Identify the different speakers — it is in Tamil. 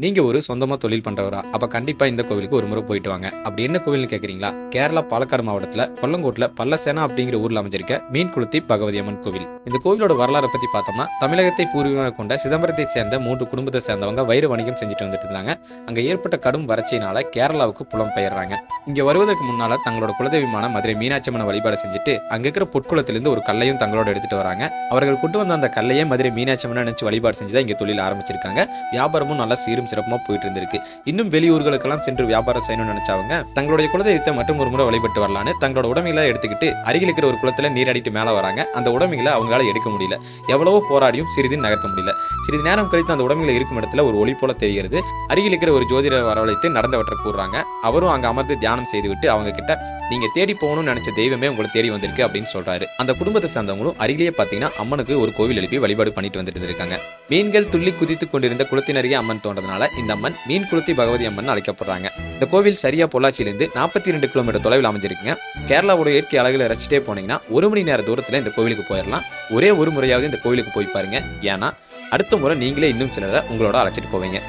Speaker 1: நீங்க ஒரு சொந்தமா தொழில் பண்றவரா அப்போ கண்டிப்பா இந்த கோவிலுக்கு ஒரு முறை போயிட்டு வாங்க. அப்படி என்ன கோவில்னு கேட்குறீங்களா கேரளா பாலக்காடு மாவட்டத்தில் கொல்லங்கோட்டில் பல்லசேனா அப்படிங்கிற ஊரில் அமைஞ்சிருக்க மீன் குளுத்தி பகவதி அம்மன் கோவில். இந்த கோவிலோட வரலாறு பற்றி பார்த்தோம்னா தமிழகத்தை பூர்வீகமாக கொண்ட சிதம்பரத்தை சேர்ந்த மூன்று குடும்பத்தை சேர்ந்தவங்க வைர வணிகம் செஞ்சுட்டு வந்துட்டு இருந்தாங்க. அங்க ஏற்பட்ட கடும் வறட்சியினால கேரளாவுக்கு புலம் பெயர்றாங்க இங்க வருவதற்கு முன்னால் தங்களோட குலதெய்வமான மதுரை மீனாட்சி அம்மனை வழிபாடு செஞ்சுட்டு அங்க இருக்கிற பொற்குளத்திலிருந்து ஒரு கல்லையும் தங்களோட எடுத்துட்டு வராங்க. அவர்கள் கொண்டு வந்த அந்த கல்லையே மதுரை மீனாட்சி அம்மனை நினைச்சு வழிபாடு செஞ்சுதான் இங்கே தொழில் ஆரம்பிச்சிருக்காங்க. வியாபாரமும் நல்லா சீரும் சிறப்புமா போயிட்டு இருந்திருக்கு இன்னும் வெளியூர்களுக்கெல்லாம் சென்று வியாபாரம் செய்யணும்னு நினைச்சவங்க தங்களுடைய குலதெய்வத்தை மற்றும் ஒரு முறை வழிபட்டு வரலான்னு தங்களோட உடமைகளை எடுத்துக்கிட்டு அருகில் இருக்கிற ஒரு குளத்துல நீராடிட்டு மேலே வராங்க. அந்த உடமைகளை அவங்களால எடுக்க முடியல. எவ்வளவோ போராடியும் சிறிது நகர்த்த முடியல. சிறிது நேரம் கழித்து அந்த உடமைகளை இருக்கும் இடத்துல ஒரு ஒளி போல தெரிகிறது. அருகில் இருக்கிற ஒரு ஜோதிட வரவழைத்து நடந்தவற்றை கூறுறாங்க. அவரும் அங்கே அமர்ந்து தியானம் செய்துவிட்டு அவங்க கிட்ட நீங்க தேடி போகணும்னு நினைச்ச தெய்வமே உங்களை தேடி வந்திருக்கு அப்படின்னு சொல்றாரு. அந்த குடும்பத்தை சேர்ந்தவங்களும் அருகிலேயே பாத்தீங்கன்னா அம்மனுக்கு ஒரு கோவில் எழுப்பி வழிபாடு பண்ணிட்டு வந்துட்டு இருந்திருக்காங்க. மீன்கள் துள்ளி குதித்து கொண்டிருந்த குளத்தினருகே அம்மன் தோன்றதுனால இந்த அம்மன் மீன் குளத்தி பகவதி அம்மன் அழைக்கப்படுறாங்க. இந்த கோவில் சரியா பொள்ளாச்சியிலிருந்து நாற்பத்தி ரெண்டு கிலோமீட்டர் தொலைவில் அமைஞ்சிருக்குங்க. கேரளாவோட இயற்கை அழகில் ரசிச்சிட்டே போனீங்கன்னா ஒரு மணி நேர தூரத்தில் இந்த கோவிலுக்கு போயிடலாம் ஒரே ஒரு முறையாவது இந்த கோவிலுக்கு போய் பாருங்க. ஏன்னா அடுத்த முறை நீங்களே இன்னும் சிலரை உங்களோட அழைச்சிட்டு போவீங்க.